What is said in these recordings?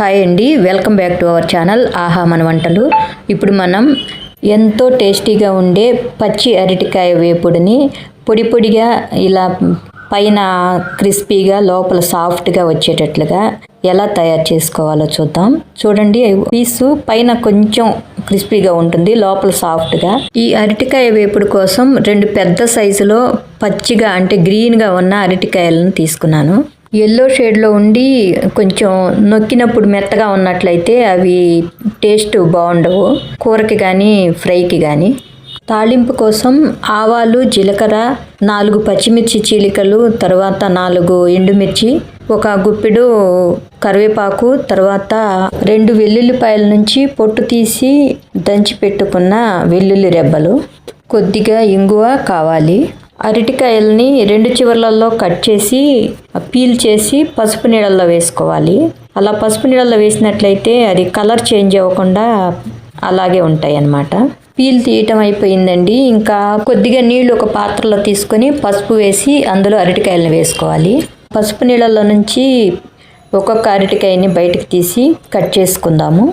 Hi అండి welcome back to our channel ఆహా మన వంటలు. ఇప్పుడు మనం ఎంతో టేస్టీగా ఉండే పచ్చి అరటికాయ వేపుడిని పొడి పొడిగా ఇలా పైన క్రిస్పీగా లోపల సాఫ్ట్గా వచ్చేటట్లుగా ఎలా తయారు చేసుకోవాలో చూద్దాం. చూడండి పీసు పైన కొంచెం క్రిస్పీగా ఉంటుంది లోపల సాఫ్ట్గా. ఈ అరటికాయ వేపుడు కోసం రెండు పెద్ద సైజులో పచ్చిగా అంటే గ్రీన్గా ఉన్న అరటికాయలను తీసుకున్నాను. ఎల్లో షేడ్లో ఉండి కొంచెం నొక్కినప్పుడు మెత్తగా ఉన్నట్లయితే అవి టేస్ట్ బాగుండవు. కూరకి కానీ ఫ్రైకి కానీ తాళింపు కోసం ఆవాలు జీలకర్ర నాలుగు పచ్చిమిర్చి చీలికలు తర్వాత నాలుగు ఎండుమిర్చి ఒక గుప్పెడు కరివేపాకు తర్వాత రెండు వెల్లుల్లిపాయల నుంచి పొట్టు తీసి దంచి పెట్టుకున్న వెల్లుల్లి రెబ్బలు. కొద్దిగా ఇంగువ కావాలి. అరటికాయల్ని రెండు చివర్లలో కట్ చేసి పీల్ చేసి పసుపు నీళ్ళల్లో వేసుకోవాలి. అలా పసుపు నీళ్ళల్లో వేసినట్లయితే అది కలర్ చేంజ్ అవ్వకుండా అలాగే ఉంటాయి అన్నమాట పీల్ తీయటం అయిపోయిందండి. ఇంకా కొద్దిగా నీళ్ళు ఒక పాత్రలో తీసుకొని పసుపు వేసి అందులో అరటికాయలను వేసుకోవాలి. పసుపు నీళ్ళల్లో నుంచి ఒక్కొక్క అరటికాయని బయటకు తీసి కట్ చేసుకుందాము.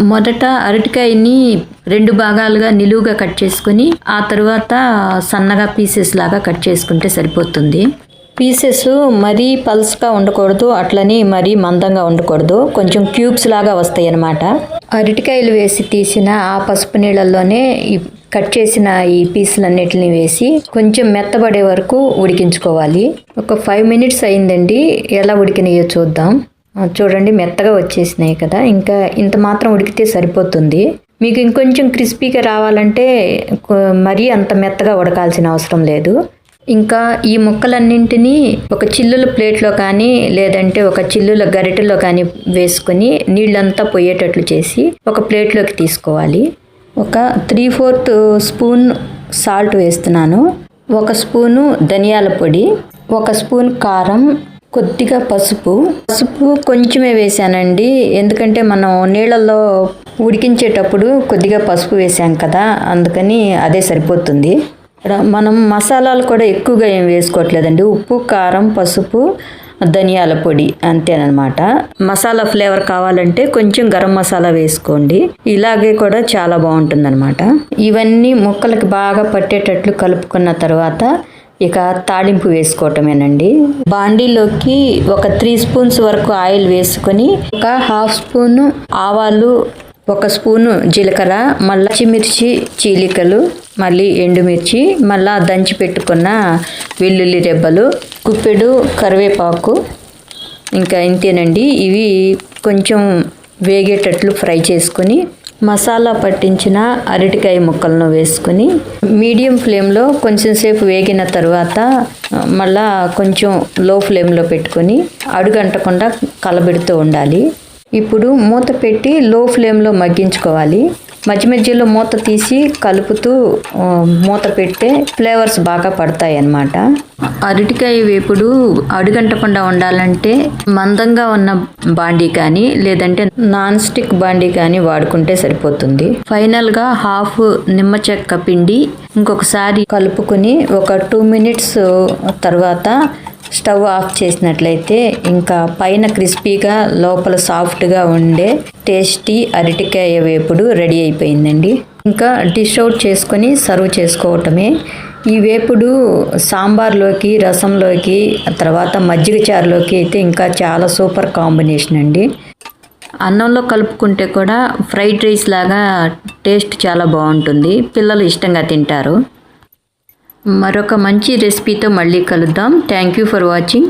మొదట అరటికాయని రెండు భాగాలుగా నిలువుగా కట్ చేసుకుని ఆ తర్వాత సన్నగా పీసెస్ లాగా కట్ చేసుకుంటే సరిపోతుంది. పీసెస్ మరీ పల్స్గా ఉండకూడదు అట్లని మరీ మందంగా ఉండకూడదు. కొంచెం క్యూబ్స్ లాగా వస్తాయి అన్నమాట అరటికాయలు వేసి తీసిన ఆ పసుపు నీళ్ళల్లోనే ఈ కట్ చేసిన ఈ పీసులన్నిటిని వేసి కొంచెం మెత్తబడే వరకు ఉడికించుకోవాలి. ఒక ఫైవ్ మినిట్స్ అయిందండి ఎలా ఉడికినాయో చూద్దాం. చూడండి మెత్తగా వచ్చేసినాయి కదా. ఇంకా ఇంత మాత్రం ఉడికితే సరిపోతుంది. మీకు ఇంకొంచెం క్రిస్పీగా రావాలంటే మరీ అంత మెత్తగా ఉడకాల్సిన అవసరం లేదు. ఇంకా ఈ ముక్కలన్నింటినీ ఒక చిల్లుల ప్లేట్లో కానీ లేదంటే ఒక చిల్లుల గరిటెలో కానీ వేసుకొని నీళ్ళంతా పోయేటట్లు చేసి ఒక ప్లేట్లోకి తీసుకోవాలి. ఒక త్రీ ఫోర్త్ స్పూన్ సాల్ట్ వేస్తున్నాను. ఒక స్పూను ధనియాల పొడి ఒక స్పూన్ కారం కొద్దిగా పసుపు. పసుపు కొంచెమే వేసానండి ఎందుకంటే మనం నీళ్ళల్లో ఉడికించేటప్పుడు కొద్దిగా పసుపు వేసాం కదా అందుకని అదే సరిపోతుంది. ఇక్కడ మనం మసాలాలు కూడా ఎక్కువగా ఏం వేసుకోవట్లేదండి. ఉప్పు కారం పసుపు ధనియాల పొడి అంతేనమాట మసాలా ఫ్లేవర్ కావాలంటే కొంచెం గరం మసాలా వేసుకోండి. ఇలాగే కూడా చాలా బాగుంటుందన్నమాట. ఇవన్నీ ముక్కలకి బాగా పట్టేటట్లు కలుపుకున్న తర్వాత ఇక తాళింపు వేసుకోవటమేనండి. బాండీలోకి ఒక త్రీ స్పూన్స్ వరకు ఆయిల్ వేసుకొని ఒక హాఫ్ స్పూన్ ఆవాలు ఒక స్పూను జీలకర్ర మళ్ళీ పచ్చిమిర్చి చీలికలు మళ్ళీ ఎండుమిర్చి మళ్ళా దంచి పెట్టుకున్న వెల్లుల్లి రెబ్బలు గుప్పెడు కరివేపాకు. ఇంకా ఇంతేనండి. ఇవి కొంచెం వేగేటట్లు ఫ్రై చేసుకొని మసాలా పట్టించిన అరటికాయ ముక్కలను వేసుకొని మీడియం ఫ్లేమ్లో కొంచెం సేపు వేగిన తర్వాత మళ్ళా కొంచెం లో ఫ్లేమ్లో పెట్టుకొని అడుగంటకుండా కలబెడుతూ ఉండాలి. ఇప్పుడు మూత పెట్టి లో ఫ్లేమ్లో మగ్గించుకోవాలి. మధ్య మధ్యలో మూత తీసి కలుపుతూ మూత పెడితే ఫ్లేవర్స్ బాగా పడతాయి అన్నమాట. అరటికాయ వేపుడు అడుగంటకుండా ఉండాలంటే మందంగా ఉన్న బాండీ కానీ లేదంటే నాన్ స్టిక్ బాండీ కానీ వాడుకుంటే సరిపోతుంది. ఫైనల్గా హాఫ్ నిమ్మ చెక్క పిండి ఇంకొకసారి కలుపుకొని ఒక టూ మినిట్స్ తర్వాత స్టవ్ ఆఫ్ చేసినట్లయితే ఇంకా పైన క్రిస్పీగా లోపల సాఫ్ట్గా ఉండే టేస్టీ అరటికాయ వేపుడు రెడీ అయిపోయిందండి. ఇంకా డిష్ అవుట్ చేసుకొని సర్వ్ చేసుకోవటమే. ఈ వేపుడు సాంబార్లోకి రసంలోకి తర్వాత మజ్జిగ చారులోకి అయితే ఇంకా చాలా సూపర్ కాంబినేషన్ అండి. అన్నంలో కలుపుకుంటే కూడా ఫ్రైడ్ రైస్ లాగా టేస్ట్ చాలా బాగుంటుంది. పిల్లలు ఇష్టంగా తింటారు. మరొక మంచి రెసిపీతో మళ్ళీ కలుద్దాం. Thank you for watching